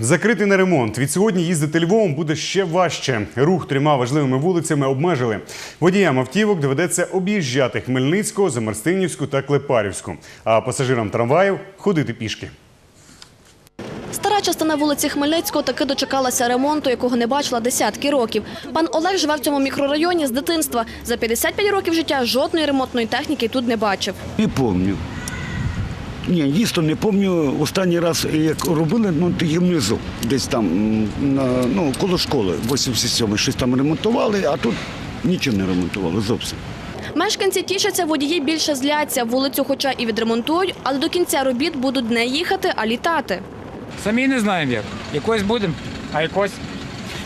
Закритий на ремонт. Від сьогодні їздити Львовом буде ще важче. Рух трьома важливими вулицями обмежили. Водіям автівок доведеться об'їжджати Хмельницьку, Замарстинівську та Клепарівську, а пасажирам трамваїв ходити пішки. Стара частина вулиці Хмельницького таки дочекалася ремонту, якого не бачила десятки років. Пан Олег живе в цьому мікрорайоні з дитинства. За 55 років життя жодної ремонтної техніки тут не бачив. Не пам'ятаю. Ні, дійсно не пам'ятаю. Останній раз, як робили, ну тоді внизу, десь там на, ну, коло школи, 87-й, щось там ремонтували, а тут нічого не ремонтували зовсім. Мешканці тішаться, водії більше зляться. Вулицю хоча і відремонтують, але до кінця робіт будуть не їхати, а літати. Самі не знаємо як. Якось будемо, а якось.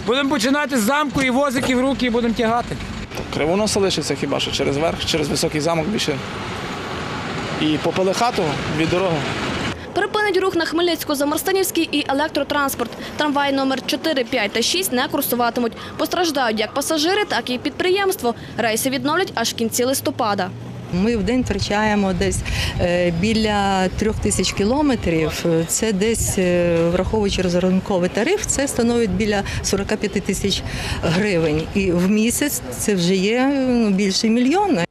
Будемо починати з замку і возики в руки і будемо тягати. Кривоноса лишиться хіба що через верх, через високий замок більше. І попили хату від дороги. Припинить рух на Хмельницько-Замарстанівський і електротранспорт. Трамваї номер 4, 5 та 6 не курсуватимуть. Постраждають як пасажири, так і підприємство. Рейси відновлять аж в кінці листопада. Ми в день втрачаємо десь е, біля трьох тисяч кілометрів. Це десь, е, враховуючи розрахунковий тариф, це становить біля 45 тисяч гривень. І в місяць це вже є ну, більше мільйона.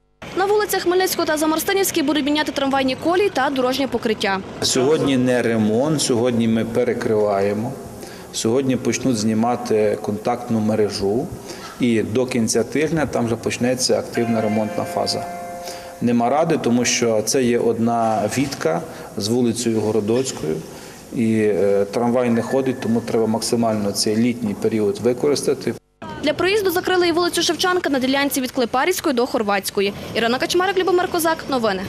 Вулицях Хмельницького та Замарстанівській будуть міняти трамвайні колії та дорожнє покриття. Сьогодні не ремонт, сьогодні ми перекриваємо. Сьогодні почнуть знімати контактну мережу, і до кінця тижня там вже почнеться активна ремонтна фаза. Нема ради, тому що це є одна вітка з вулицею Городоцькою, і е, трамвай не ходить, тому треба максимально цей літній період використати. Для проїзду закрили і вулицю Шевченка на ділянці від Клепарівської до Хорватської. Ірина Качмарик, Любомир Козак. Новини.